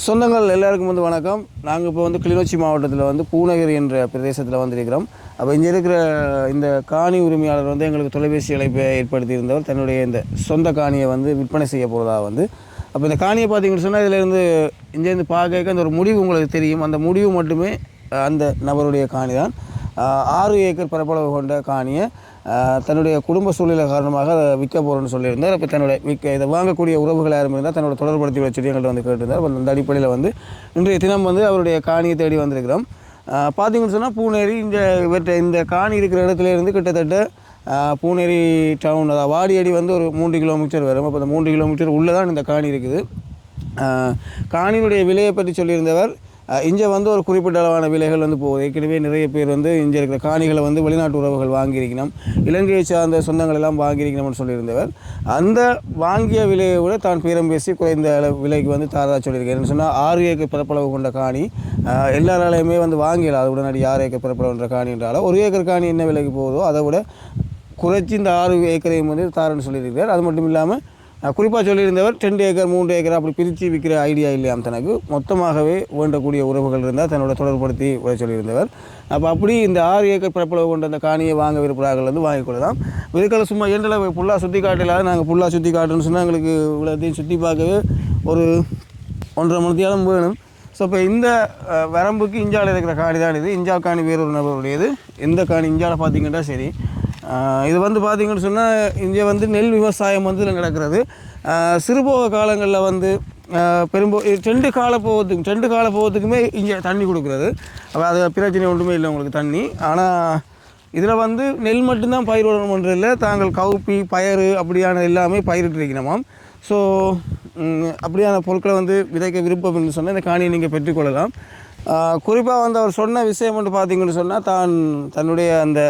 சொந்தங்கள் எல்லாருக்கும் வந்து வணக்கம். நாங்கள் இப்போ வந்து கிளிநொச்சி மாவட்டத்தில் வந்து பூநகர் என்ற பிரதேசத்தில் வந்திருக்கிறோம். அப்போ இங்கே இருக்கிற இந்த காணி உரிமையாளர் வந்து எங்களுக்கு தொலைபேசி அழைப்பை ஏற்படுத்தியிருந்தவர். தன்னுடைய இந்த சொந்த காணியை வந்து விற்பனை செய்ய போகிறதா வந்து. அப்போ இந்த காணியை பார்த்தீங்கன்னு சொன்னால் இதிலேருந்து இங்கேருந்து பார்க்க அந்த ஒரு முடிவு உங்களுக்கு தெரியும். அந்த முடிவு மட்டுமே அந்த நபருடைய காணி தான் ஆறு ஏக்கர் பரப்பளவு கொண்ட காணியை தன்னுடைய குடும்ப சூழ்நிலை காரணமாக அதை விற்க போகிறேன்னு சொல்லியிருந்தார். அப்போ தன்னுடைய விற்க இதை வாங்கக்கூடிய உறவுகள் யாரும் இருந்தால் தன்னோட தொடர்படுத்தி வச்சுட்டு எங்கள்கிட்ட வந்து கேட்டிருந்தார். அப்போ அந்த அடிப்படையில் வந்து இன்றைய தினம் வந்து அவருடைய காணியை தேடி வந்திருக்கிறோம். பார்த்தீங்கன்னு சொன்னால் பூனேரி இந்த இவற்றை இந்த காணி இருக்கிற இடத்துல இருந்து கிட்டத்தட்ட பூனேரி டவுன் அதாவது வாடியடி வந்து ஒரு மூன்று கிலோமீட்டர் வரும். அப்போ அந்த மூன்று கிலோமீட்டர் உள்ளே தான் இந்த காணி இருக்குது. காணியினுடைய விலையை பற்றி சொல்லியிருந்தவர் இங்கே வந்து ஒரு குறிப்பிட்ட அளவான விலைகள் வந்து போகுது. ஏற்கனவே நிறைய பேர் வந்து இங்கே இருக்கிற காணிகளை வந்து வெளிநாட்டு உறவுகள் வாங்கியிருக்கணும். இலங்கையை சார்ந்த சொந்தங்கள் எல்லாம் வாங்கியிருக்கணும்னு சொல்லியிருந்தவர். அந்த வாங்கிய விலையை விட தான் பேரம் பேசி குறைந்த விலைக்கு வந்து தாரதா சொல்லியிருக்காரு. சொன்னால் ஆறு ஏக்கர் பரப்பளவு கொண்ட காணி எல்லாராலையுமே வந்து வாங்கிடலாம் அது உடனடி ஆறு ஏக்கர் பரப்பளவுன்ற காணி என்றாலும் ஒரு ஏக்கர் காணி என்ன விலைக்கு போகுதோ அதை விட குறைச்சி இந்த ஆறு ஏக்கரையும் வந்து தாரன்னு சொல்லியிருக்கிறார். அது மட்டும் இல்லாமல் குறிப்பாக சொல்லியிருந்தவர் ரெண்டு ஏக்கர் மூன்று ஏக்கர் அப்படி பிரித்து விற்கிற ஐடியா இல்லையாம் தனக்கு. மொத்தமாகவே வேண்டக்கூடிய உறவுகள் இருந்தால் தன்னோட தொடர்படுத்தி உரை சொல்லியிருந்தவர். அப்போ அப்படி இந்த ஆறு ஏக்கர் பரப்பளவு கொண்ட அந்த காணியை வாங்க விருப்பறார்கள் வந்து வாங்கி கொள்ளலாம். இதுக்களை சும்மா எண்டில் ஃபுல்லாக சுற்றி காட்டலாத நாங்கள் புல்லாக சுற்றி காட்டுன்னு சொன்னால் எங்களுக்கு இவ்வளோத்தையும் சுற்றி பார்க்கவே ஒரு ஒன்றரை மணித்தியாலும் வேணும். ஸோ இப்போ இந்த வரம்புக்கு இஞ்சாவில் இருக்கிற காணி தான் இது. இஞ்சா காணி வேறொரு நபருடையது. எந்த காணி இஞ்சால பார்த்தீங்கன்னா சரி இது வந்து பார்த்தீங்கன்னு சொன்னால் இங்கே வந்து நெல் விவசாயம் வந்து இதுல நடக்கிறது. சிறுபோக காலங்களில் வந்து பெரும்போ இது ரெண்டு கால போகத்துக்கு ரெண்டு கால போகத்துக்குமே இங்கே தண்ணி கொடுக்குறது. அப்போ அது பிரச்சனை ஒன்றுமே இல்லை உங்களுக்கு தண்ணி. ஆனால் இதில் வந்து நெல் மட்டும்தான் பயிரிடணும் இல்லை. தாங்கள் கவுப்பி பயறு அப்படியான எல்லாமே பயிரிட்டிருக்கணுமாம் ஸோ அப்படியான பொருட்களை வந்து விதைக்க விருப்பம் என்று சொன்னால் இந்த காணியை நீங்கள் பெற்றுக்கொள்ளலாம் குறிப்பாக வந்து அவர் சொன்ன விஷயம் மட்டும் பார்த்தீங்கன்னு சொன்னால் தான் தன்னுடைய அந்த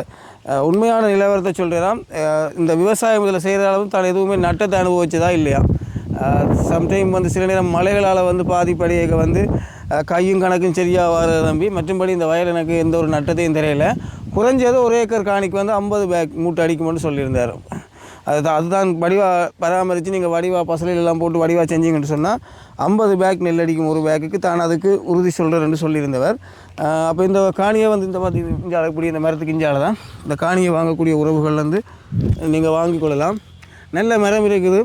உண்மையான நிலவரத்தை சொல்கிறாராம் இந்த விவசாயம் இதில் செய்கிற அளவு தான் எதுவுமே நட்டத்தை அனுபவிச்சதா இல்லையா? சம்டைம் வந்து சில நேரம் மழைகளால் வந்து பாதிப்படையாக வந்து கையும் கணக்கும் சரியாக வர நம்பி மற்றும்படி இந்த வயல் எனக்கு எந்த ஒரு நட்டத்தையும் தெரியல. குறைஞ்சது ஒரு ஏக்கர் காணிக்கு வந்து ஐம்பது பேக் மூட்டை அடிக்கும்னு சொல்லியிருந்தார். அதுதான் அதுதான் வடிவாக பராமரித்து நீங்கள் வடிவாக பசலையிலெல்லாம் போட்டு வடிவாக செஞ்சீங்கன்னு சொன்னால் ஐம்பது பேக் நெல் அடிக்கும் ஒரு பேக்குக்கு தான் அதுக்கு உறுதி சொல்கிறேன்னு சொல்லியிருந்தவர். அப்போ இந்த காணியை வந்து இந்த மாதிரி இங்கே அழகக்கூடிய இந்த மரத்துக்கு இஞ்சால தான். இந்த காணியை வாங்கக்கூடிய உறவுகள்லேருந்து நீங்கள் வாங்கி கொள்ளலாம். நல்ல மரம் இருக்குது.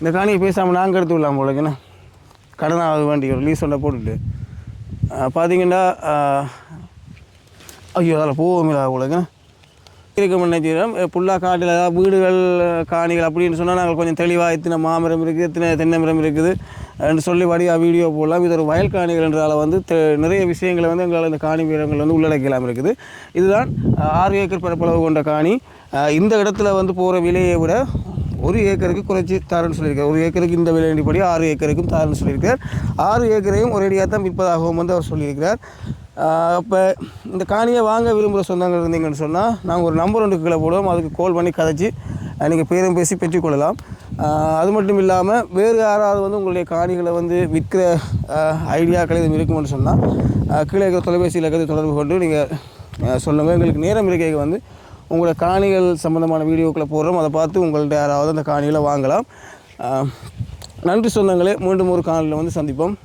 இந்த காணியை பேசாமல் நாங்கள் எடுத்து விடலாம் போலக்குண்ணா ஆக வேண்டிய ஒரு லீஸ் ஒன்றை போட்டுட்டு. பார்த்தீங்கன்னா ஐயோ அதில் இல்லை போலக்குண்ணா இருக்க நினைச்சிடும் புல்லா காட்டில் ஏதாவது வீடுகள் காணிகள் அப்படின்னு சொன்னால் நாங்கள் கொஞ்சம் தெளிவாக இத்தனை மாமரம் இருக்குது இத்தனை தென்னை மரம் இருக்குது என்று சொல்லி வடிவாக வீடியோ போடலாம். இது ஒரு வயல் காணிகள் என்றால் வந்து நிறைய விஷயங்களை வந்து எங்களால் இந்த காணி வீரங்கள் வந்து உள்ளடக்கலாம் இருக்குது. இதுதான் ஆறு ஏக்கர் பரப்பளவு கொண்ட காணி. இந்த இடத்துல வந்து போகிற விலையை விட ஒரு ஏக்கருக்கு குறைச்சி தாருன்னு சொல்லியிருக்கார். ஒரு ஏக்கருக்கு இந்த விலையின்படி ஆறு ஏக்கருக்கும் தாருன்னு சொல்லியிருக்கார். ஆறு ஏக்கரையும் ஒரேடியாக தான் விற்பதாகவும் வந்து அவர் சொல்லியிருக்கிறார். அப்போ இந்த காணியை வாங்க விரும்புகிற சொந்தங்கள் இருந்தீங்கன்னு சொன்னால் நாங்கள் ஒரு நம்பர் ஒன்று கீழே போடுவோம். அதுக்கு கால் பண்ணி கதைச்சி நீங்கள் பேரும் பேசி பெற்றுக்கொள்ளலாம். அது மட்டும் இல்லாமல் வேறு யாராவது வந்து உங்களுடைய காணிகளை வந்து விற்கிற ஐடியாக்கள் எதுவும் இருக்குமென்னு சொன்னால் கீழே இருக்கிற தொலைபேசியில் கதை தொடர்பு கொண்டு நீங்கள் சொல்லுங்கள் எங்களுக்கு நேரம் இருக்கைக்கு வந்து உங்களோட காணிகள் சம்மந்தமான வீடியோக்களை போடுறோம். அதை பார்த்து உங்கள்கிட்ட யாராவது அந்த காணிகளை வாங்கலாம். நன்றி சொந்தங்களே. மீண்டும் ஒரு காணொலியில் வந்து சந்திப்போம்.